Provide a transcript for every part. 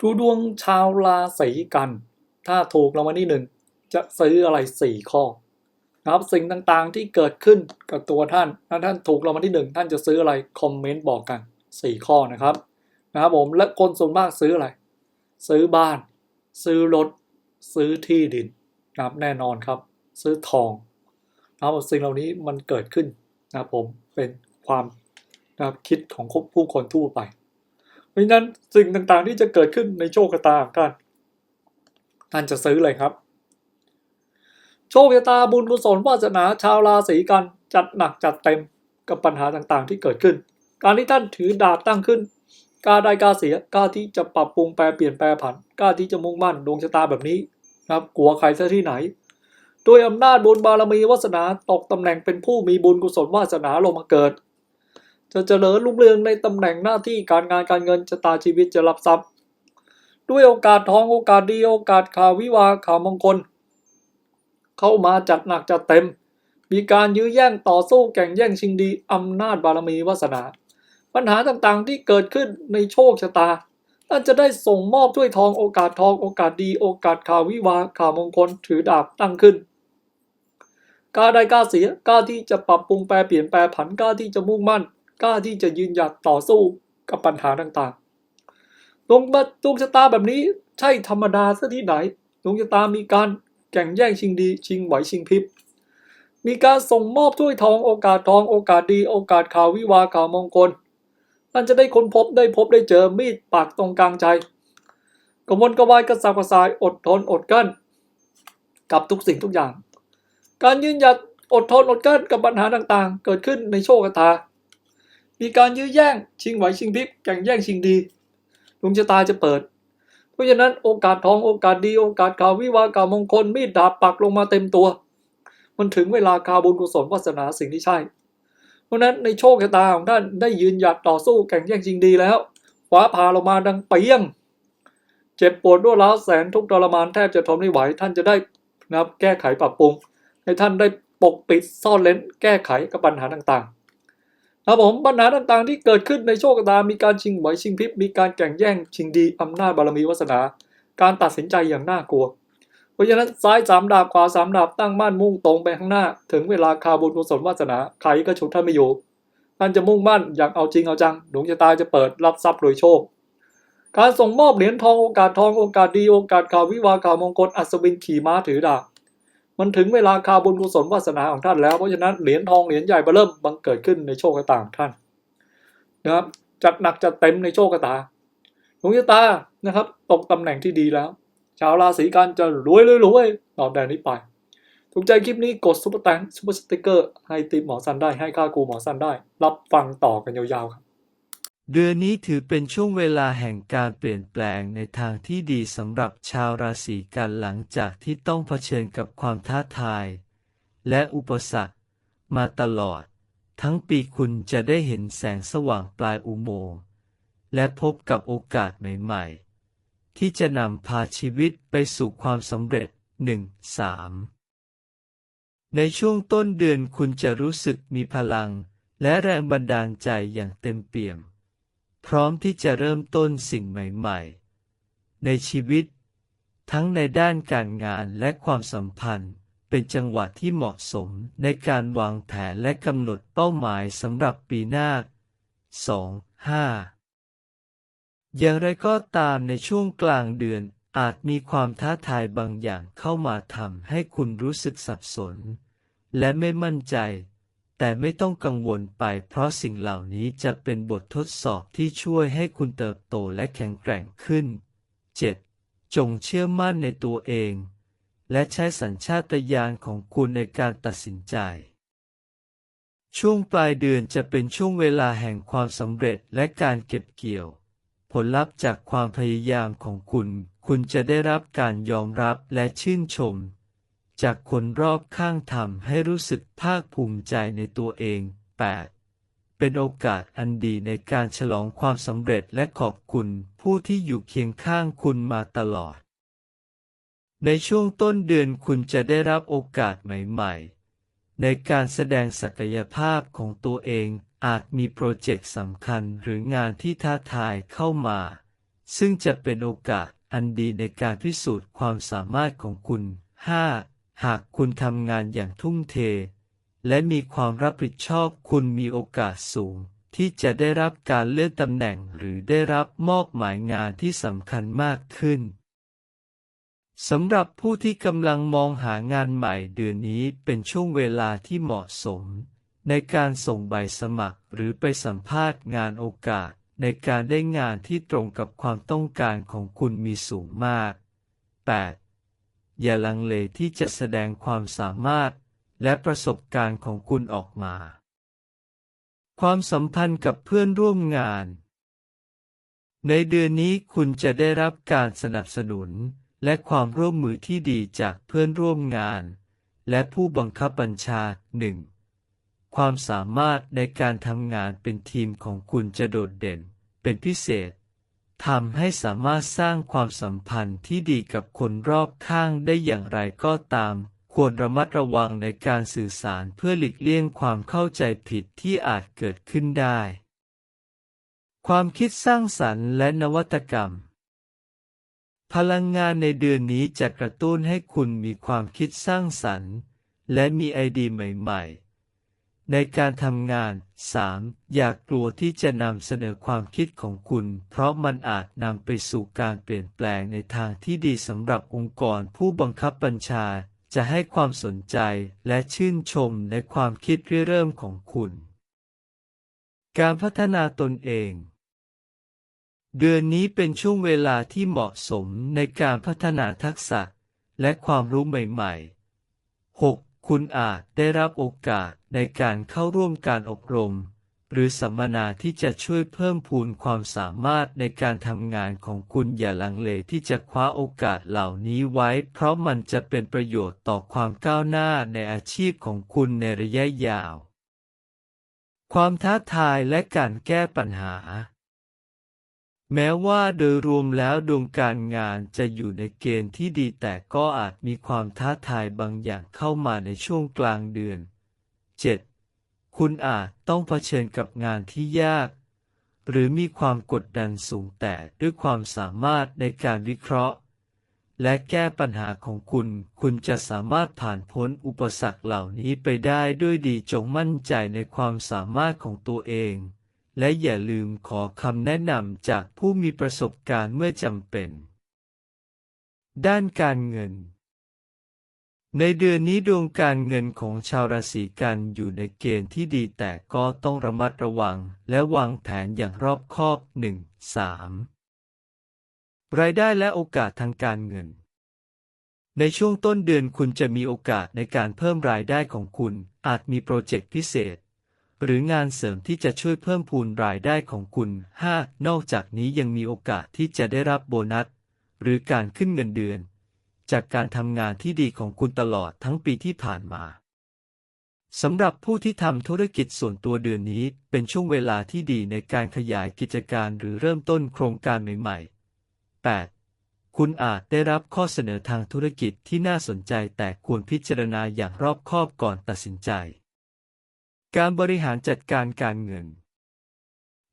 ดูดวงชาวราศีกัน ถ้าถูกรางวัลที่หนึ่งจะซื้ออะไรสี่ข้อนะครับสิ่งต่างๆที่เกิดขึ้นกับตัวท่านถ้าท่านถูกรางวัลที่หนึ่งท่านจะซื้ออะไรคอมเมนต์บอกกันสี่ข้อนะครับนะครับผมและคนส่วนมากซื้ออะไร ซื้อบ้าน ซื้อรถ ซื้อที่ดินนะครับแน่นอนครับ ซื้อทองนะครับสิ่งเหล่านี้มันเกิดขึ้นนะครับผมเป็นความนะครับคิดของผู้คนทั่วไป เพราะฉะนั้นสิ่งต่างๆที่จะเกิดขึ้นในโชคชะตาของท่านท่านจะซื้อเลยครับ โชคชะตาบุญกุศลวาสนาชาวราศีกันจัดหนักจัดเต็มกับปัญหาต่างๆ ที่เกิดขึ้น การที่ท่านถือดาบตั้งขึ้นกล้าได้กล้าเสียกล้าที่จะปรับปรุงแปลเปลี่ยนแปลผันกล้าที่จะมุ่งมั่นดวงชะตาแบบนี้นะครับกลัวใครซะที่ไหนด้วยอำนาจบุญบารมีวาสนาตกตำแหน่งเป็นผู้มีบุญกุศลวาสนาลงมาเกิด จะเจริญรุ่งเรืองในตำแหน่งหน้าที่การงานการเงินชะตาชีวิตจะรับทรัพย์ ด้วยโอกาสทองโอกาสดีโอกาสข่าววิวาข่าวมงคล เข้ามาจัดหนักจัดเต็ม มีการยื้อแย่งต่อสู้แข่งแย่งชิงดีอำนาจบารมีวาสนา ปัญหาต่างๆที่เกิดขึ้นในโชคชะตาท่านจะได้ส่งมอบถ้วยทองโอกาสทองโอกาสดีโอกาสข่าววิวาข่าวมงคลถือดาบตั้งขึ้นกล้าได้กล้าเสียกล้าที่จะปรับปรุงแปลเปลี่ยนแปลผันกล้าที่จะมุ่งมั่น กล้าที่จะยืนหยัดต่อสู้กับปัญหาต่างๆ ดวงบัดวงชะตาแบบนี้ใช่ธรรมดาซะที่ไหน ดวงชะตามีการแข่งแย่งชิงดี ชิงไหวชิงพริบ มีการส่งมอบถ้วยทองโอกาสทองโอกาสดี โอกาสข่าววิวาข่าวมงคลท่านจะได้ค้นพบได้พบได้เจอมีดปากตรงกลางใจกระวนกระวายกระสับกระส่ายอดทนอดกั้น กับทุกสิ่งทุกอย่าง การยืนหยัดอดทนอดกั้นกับปัญหาต่างๆ เกิดขึ้นในโชคชะตา มีการยื้อแย่ง ชิงไหวชิงพริบแข่งแย่งชิงดีดวงชะตาจะเปิด เพราะฉะนั้นโอกาสทองโอกาสดีโอกาสข่าววิวาข่าวมงคลมีดดาบปักลงมาเต็มตัว มันถึงเวลาข่าวบุญกุศลวาสนาสิ่งที่ใช่ เพราะฉะนั้นในโชคชะตาของท่านได้ยืนหยัดต่อสู้แข่งแย่งชิงดีแล้วฟ้าผ่าลงมาดังเปียง เจ็บปวดด้วยร้าวแสนทุกข์ทรมานแทบจะทนไม่ไหวท่านจะได้นะครับแก้ไขปรับปรุง ให้ท่านได้ปกปิดซ่อนเล้นแก้ไขกับปัญหาต่างๆ ครับผมปัญหาต่างๆที่เกิดขึ้นในโชคชะตา มีการชิงไหวชิงพริบ มีการแข่งแย่งชิงดีอำนาจบารมีวาสนา การตัดสินใจอย่างน่ากลัว เพราะฉะนั้นซ้ายสามดาบขวาสามดาบตั้งมั่นมุ่งตรงไปข้างหน้า ถึงเวลาคาบุญกุศลวาสนาใครก็ฉุดท่านไม่อยู่ท่านจะมุ่งมั่นอย่างเอาจริงเอาจังดวงชะตาจะเปิดรับทรัพย์โดยโชค การส่งมอบเหรียญทองโอกาสทองโอกาสดีโอกาสข่าววิวาข่าวมงคลอัศวินขี่ม้าถือดาบ มันถึงเวลาคาบุญกุศลวาสนาของท่านแล้ว เพราะฉะนั้นเหรียญทองเหรียญใหญ่เริ่มบังเกิดขึ้นในโชคชะตาของท่านนะครับจัดหนักจัดเต็มในโชคชะตาดวงชะตานะครับตกตำแหน่งที่ดีแล้ว ชาวราศีกันจะรวยรวยรวยต่อแต่นี้ไปถูกใจคลิปนี้กดซุปเปอร์แตงซุปเปอร์สติ๊กเกอร์ให้ติปหมอสันได้ให้ค่าครูหมอสันได้ รับฟังต่อกันยาวๆครับ เดือนนี้ถือเป็นช่วงเวลาแห่งการเปลี่ยนแปลงในทางที่ดีสำหรับชาวราศีกันหลังจากที่ต้องเผชิญกับความท้าทาย และอุปสรรค มาตลอด ทั้งปีคุณจะได้เห็นแสงสว่างปลายอุโมงค์และพบกับโอกาสใหม่ๆ ที่จะนำพาชีวิตไปสู่ความสำเร็จ 1. 3. ในช่วงต้นเดือนคุณจะรู้สึกมีพลัง และแรงบันดาลใจอย่างเต็มเปี่ยม พร้อมที่จะเริ่มต้นสิ่งใหม่ๆ ในชีวิต ทั้งในด้านการงานและความสัมพันธ์ เป็นจังหวะที่เหมาะสมในการวางแผนและกำหนดเป้าหมายสำหรับปีหน้า 2. 5อย่างไรก็ตามในช่วงกลางเดือนอาจมีความท้าทายบางอย่างเข้ามาทำให้คุณรู้สึกสับสน และไม่มั่นใจ แต่ไม่ต้องกังวลไปเพราะสิ่งเหล่านี้จะเป็นบททดสอบที่ช่วยให้คุณเติบโตและแข็งแกร่งขึ้น 7. จงเชื่อมั่นในตัวเอง และใช้สัญชาตญาณของคุณในการตัดสินใจ ช่วงปลายเดือนจะเป็นช่วงเวลาแห่งความสำเร็จและการเก็บเกี่ยว ผลลัพธ์จากความพยายามของคุณ คุณจะได้รับการยอมรับและชื่นชม จากคนรอบข้างทำให้รู้สึกภาคภูมิใจในตัวเอง 8. เป็นโอกาสอันดีในการฉลองความสำเร็จและขอบคุณผู้ที่อยู่เคียงข้างคุณมาตลอด ในช่วงต้นเดือนคุณจะได้รับโอกาสใหม่ๆ ในการแสดงศักยภาพของตัวเองอาจมีโปรเจกต์สำคัญหรืองานที่ท้าทายเข้ามา ซึ่งจะเป็นโอกาสอันดีในการพิสูจน์ความสามารถของคุณ 5. หากคุณทำงานอย่างทุ่มเท และมีความรับผิดชอบคุณมีโอกาสสูง ที่จะได้รับการเลื่อนตำแหน่งหรือได้รับมอบหมายงานที่สำคัญมากขึ้นสำหรับผู้ที่กำลังมองหางานใหม่เดือนนี้เป็นช่วงเวลาที่เหมาะสม ในการส่งใบสมัครหรือไปสัมภาษณ์งานโอกาส ในการได้งานที่ตรงกับความต้องการของคุณมีสูงมาก 8. อย่าลังเลที่จะแสดงความสามารถ และประสบการณ์ของคุณออกมา ความสัมพันธ์กับเพื่อนร่วมงาน ในเดือนนี้คุณจะได้รับการสนับสนุน และความร่วมมือที่ดีจากเพื่อนร่วมงาน และผู้บังคับบัญชาหนึ่งความสามารถในการทำงานเป็นทีมของคุณจะโดดเด่น เป็นพิเศษ ทำให้สามารถสร้างความสัมพันธ์ที่ดีกับคนรอบข้างได้อย่างไรก็ตาม ควรระมัดระวังในการสื่อสารเพื่อหลีกเลี่ยงความเข้าใจผิดที่อาจเกิดขึ้นได้ ความคิดสร้างสรรค์และนวัตกรรม พลังงานในเดือนนี้จะกระตุ้นให้คุณมีความคิดสร้างสรรค์ และมีไอเดียใหม่ ๆ ในการทำงาน 3. อย่ากกลัวที่จะนำเสนอความคิดของคุณ เพราะมันอาจนำไปสู่การเปลี่ยนแปลงในทางที่ดีสำหรับองค์กรผู้บังคับบัญชา จะให้ความสนใจและชื่นชมในความคิดเริ่มของคุณ การพัฒนาตนเอง เดือนนี้เป็นช่วงเวลาที่เหมาะสมในการพัฒนาทักษะ และความรู้ใหม่ ๆ 6. คุณอาจได้รับโอกาสในการเข้าร่วมการอบรม หรือสัมมนาที่จะช่วยเพิ่มพูนความสามารถในการทำงานของคุณอย่าลังเลที่จะคว้าโอกาสเหล่านี้ไว้ เพราะมันจะเป็นประโยชน์ต่อความก้าวหน้าในอาชีพของคุณในระยะยาว ความท้าทายและการแก้ปัญหา แม้ว่าโดยรวมแล้วดวงการงานจะอยู่ในเกณฑ์ที่ดีแต่ก็อาจมีความท้าทายบางอย่างเข้ามาในช่วงกลางเดือน 7. คุณอาจต้องเผชิญกับงานที่ยาก หรือมีความกดดันสูงแต่ด้วยความสามารถในการวิเคราะห์ และแก้ปัญหาของคุณ คุณจะสามารถผ่านพ้นอุปสรรคเหล่านี้ไปได้ด้วยดีจงมั่นใจในความสามารถของตัวเอง และอย่าลืมขอคำแนะนำจากผู้มีประสบการณ์เมื่อจำเป็น ด้านการเงิน ในเดือนนี้ดวงการเงินของชาวราศีกันอยู่ในเกณฑ์ที่ดีแต่ก็ต้องระมัดระวังและวางแผนอย่างรอบคอบ 1. 3. รายได้และโอกาสทางการเงิน ในช่วงต้นเดือนคุณจะมีโอกาสในการเพิ่มรายได้ของคุณ อาจมีโปรเจกต์พิเศษ หรืองานเสริมที่จะช่วยเพิ่มพูนรายได้ของคุณ 5. นอกจากนี้ยังมีโอกาสที่จะได้รับโบนัส หรือการขึ้นเงินเดือน จากการทำงานที่ดีของคุณตลอดทั้งปีที่ผ่านมาสำหรับผู้ที่ทำธุรกิจส่วนตัวเดือนนี้เป็นช่วงเวลาที่ดีในการขยายกิจการหรือเริ่มต้นโครงการใหม่ๆ 8. คุณอาจได้รับข้อเสนอทางธุรกิจที่น่าสนใจแต่ควรพิจารณาอย่างรอบคอบก่อนตัดสินใจ การบริหารจัดการการเงิน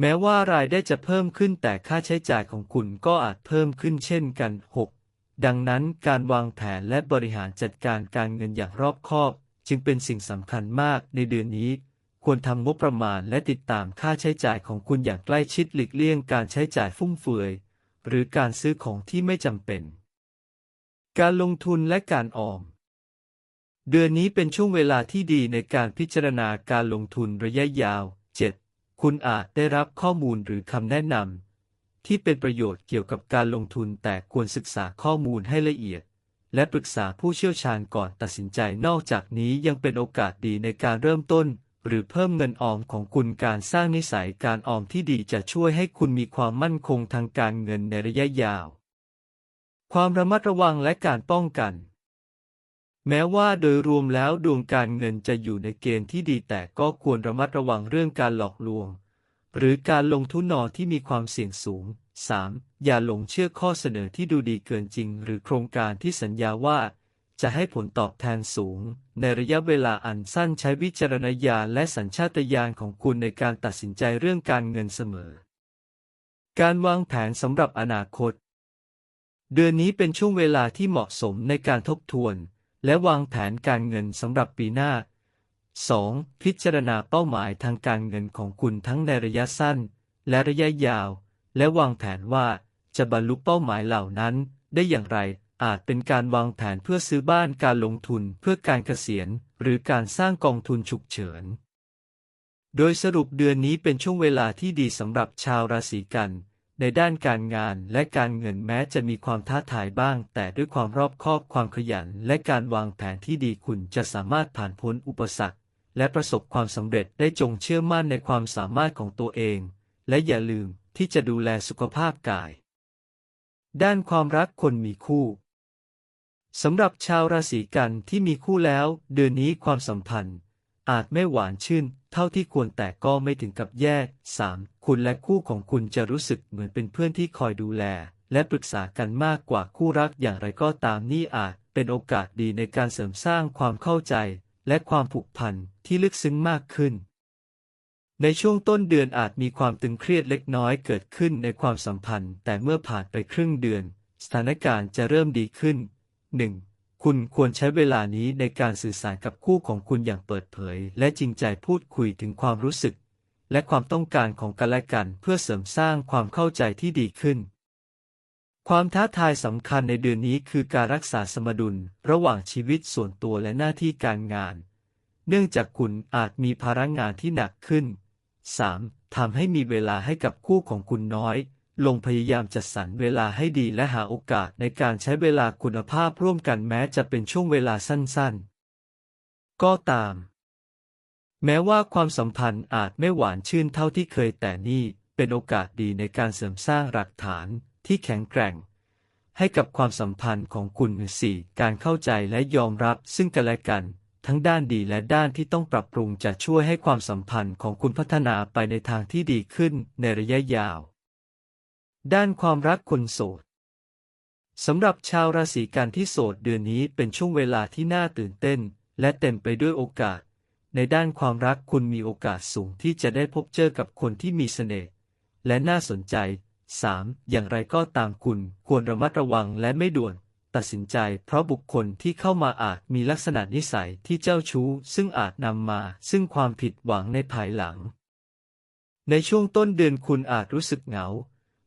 แม้ว่ารายได้จะเพิ่มขึ้นแต่ค่าใช้จ่ายของคุณก็อาจเพิ่มขึ้นเช่นกัน 6. ดังนั้นการวางแผนและบริหารจัดการการเงินอย่างรอบคอบ จึงเป็นสิ่งสำคัญมากในเดือนนี้ ควรทำงบประมาณและติดตามค่าใช้จ่ายของคุณอย่างใกล้ชิดหลีกเลี่ยงการใช้จ่ายฟุ่มเฟือย หรือการซื้อของที่ไม่จำเป็น การลงทุนและการออม เดือนนี้เป็นช่วงเวลาที่ดีในการพิจารณาการลงทุนระยะยาว 7. คุณอาจได้รับข้อมูลหรือคำแนะนำที่เป็นประโยชน์เกี่ยวกับการลงทุนแต่ควรศึกษาข้อมูลให้ละเอียด และปรึกษาผู้เชี่ยวชาญก่อนตัดสินใจนอกจากนี้ยังเป็นโอกาสดีในการเริ่มต้น หรือเพิ่มเงินออมของคุณการสร้างนิสัยการออมที่ดีจะช่วยให้คุณมีความมั่นคงทางการเงินในระยะยาว ความระมัดระวังและการป้องกัน แม้ว่าโดยรวมแล้วดวงการเงินจะอยู่ในเกณฑ์ที่ดีแต่ก็ควรระมัดระวังเรื่องการหลอกลวง หรือการลงทุนนอที่มีความเสี่ยงสูง 3. อย่าหลงเชื่อข้อเสนอที่ดูดีเกินจริง หรือโครงการที่สัญญาว่า จะให้ผลตอบแทนสูง ในระยะเวลาอันสั้นใช้วิจารณญาณและสัญชาตญาณของคุณในการตัดสินใจเรื่องการเงินเสมอ การวางแผนสำหรับอนาคต เดือนนี้เป็นช่วงเวลาที่เหมาะสมในการทบทวน และวางแผนการเงินสำหรับปีหน้า 2. พิจารณาเป้าหมายทางการเงินของคุณทั้งในระยะสั้น และระยะยาว และวางแผนว่าจะบรรลุเป้าหมายเหล่านั้นได้อย่างไร อาจเป็นการวางแผนเพื่อซื้อบ้านการลงทุนเพื่อการเกษียณ หรือการสร้างกองทุนฉุกเฉิน โดยสรุปเดือนนี้เป็นช่วงเวลาที่ดีสำหรับชาวราศีกัน ในด้านการงานและการเงินแม้จะมีความท้าทายบ้าง แต่ด้วยความรอบคอบความขยัน และการวางแผนที่ดีคุณจะสามารถผ่านพ้นอุปสรรค และประสบความสำเร็จได้จงเชื่อมั่นในความสามารถของตัวเอง และอย่าลืมที่จะดูแลสุขภาพกาย ด้านความรักคนมีคู่สำหรับชาวราศีกันที่มีคู่แล้ว เดือนนี้ความสัมพันธ์ อาจไม่หวานชื่น เท่าที่ควรแต่ก็ไม่ถึงกับแย่ 3. คุณและคู่ของคุณจะรู้สึกเหมือนเป็นเพื่อนที่คอยดูแล และปรึกษากันมากกว่าคู่รักอย่างไรก็ตามนี่อาจเป็นโอกาสดีในการเสริมสร้างความเข้าใจ และความผูกพันที่ลึกซึ้งมากขึ้น ในช่วงต้นเดือนอาจมีความตึงเครียดเล็กน้อยเกิดขึ้นในความสัมพันธ์ แต่เมื่อผ่านไปครึ่งเดือน สถานการณ์จะเริ่มดีขึ้น 1. คุณควรใช้เวลานี้ในการสื่อสารกับคู่ของคุณอย่างเปิดเผย และจริงใจพูดคุยถึงความรู้สึก และความต้องการของกันและกันเพื่อเสริมสร้างความเข้าใจที่ดีขึ้น ความท้าทายสำคัญในเดือนนี้คือการรักษาสมดุลระหว่างชีวิตส่วนตัวและหน้าที่การงาน เนื่องจากคุณอาจมีภาระงานที่หนักขึ้น 3. ทำให้มีเวลาให้กับคู่ของคุณน้อย ลงพยายามจัดสรรเวลาให้ดีและหาโอกาสในการใช้เวลาคุณภาพร่วมกันแม้จะเป็นช่วงเวลาสั้นๆ ก็ตาม แม้ว่าความสัมพันธ์อาจไม่หวานชื่นเท่าที่เคยแต่นี่เป็นโอกาสดีในการเสริมสร้างหลักฐานที่แข็งแกร่ง ให้กับความสัมพันธ์ของคุณสี่การเข้าใจและยอมรับซึ่งกันและกัน ทั้งด้านดีและด้านที่ต้องปรับปรุงจะช่วยให้ความสัมพันธ์ของคุณพัฒนาไปในทางที่ดีขึ้นในระยะยาว ด้านความรักคนโสดสำหรับชาวราศีกันที่โสดเดือนนี้เป็นช่วงเวลาที่น่าตื่นเต้น และเต็มไปด้วยโอกาส ในด้านความรักคุณมีโอกาสสูงที่จะได้พบเจอกับคนที่มีเสน่ห์และน่าสนใจ 3. อย่างไรก็ตามคุณควรระมัดระวังและไม่ด่วน ตัดสินใจ เพราะบุคคลที่เข้ามาอาจมีลักษณะนิสัยที่เจ้าชู้ ซึ่งอาจนำมา ซึ่งความผิดหวังในภายหลัง ในช่วงต้นเดือนคุณอาจรู้สึกเหงา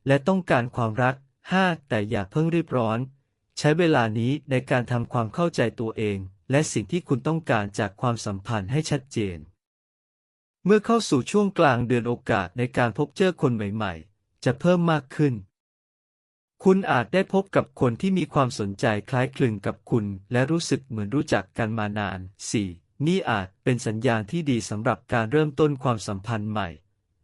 และต้องการความรัก 5. แต่อย่าเพิ่งรีบร้อน ใช้เวลานี้ในการทำความเข้าใจตัวเอง และสิ่งที่คุณต้องการจากความสัมพันธ์ให้ชัดเจน เมื่อเข้าสู่ช่วงกลางเดือนโอกาสในการพบเจอคนใหม่ ๆ จะเพิ่มมากขึ้น คุณอาจได้พบกับคนที่มีความสนใจคล้ายคลึงกับคุณ และรู้สึกเหมือนรู้จักกันมานาน 4. นี่อาจเป็นสัญญาณที่ดีสำหรับการเริ่มต้นความสัมพันธ์ใหม่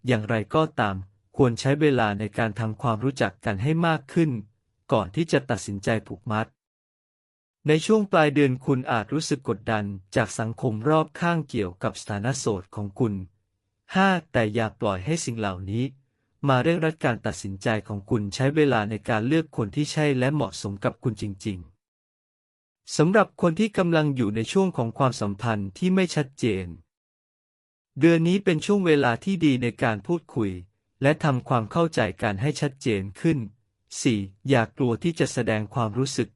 อย่างไรก็ตาม ควรใช้เวลาในการทำความรู้จักกันให้มากขึ้น ก่อนที่จะตัดสินใจผูกมัด ในช่วงปลายเดือนคุณอาจรู้สึกกดดันจากสังคมรอบข้างเกี่ยวกับสถานะโสดของคุณ 5. แต่อย่าปล่อยให้สิ่งเหล่านี้ มาเร่งรัดการตัดสินใจของคุณใช้เวลาในการเลือกคนที่ใช่และเหมาะสมกับคุณจริง ๆสำหรับคนที่กำลังอยู่ในช่วงของความสัมพันธ์ที่ไม่ชัดเจน เดือนนี้เป็นช่วงเวลาที่ดีในการพูดคุย และทำความเข้าใจกันให้ชัดเจนขึ้น 4. อย่ากกลัวที่จะแสดงความรู้สึก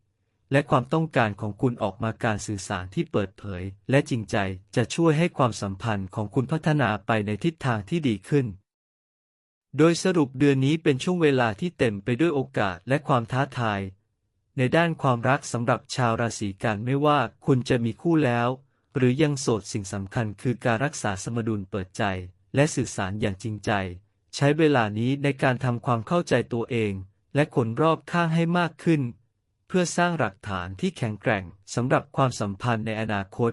และความต้องการของคุณออกมาการสื่อสารที่เปิดเผย และจริงใจจะช่วยให้ความสัมพันธ์ของคุณพัฒนาไปในทิศทางที่ดีขึ้น โดยสรุปเดือนนี้เป็นช่วงเวลาที่เต็มไปด้วยโอกาสและความท้าทาย ในด้านความรักสำหรับชาวราศีกันไม่ว่าคุณจะมีคู่แล้ว หรือยังโสดสิ่งสำคัญคือการรักษาสมดุลเปิดใจ และสื่อสารอย่างจริงใจ ใช้เวลานี้ในการทำความเข้าใจตัวเอง และคนรอบข้างให้มากขึ้น เพื่อสร้างหลักฐานที่แข็งแกร่งสำหรับความสัมพันธ์ในอนาคต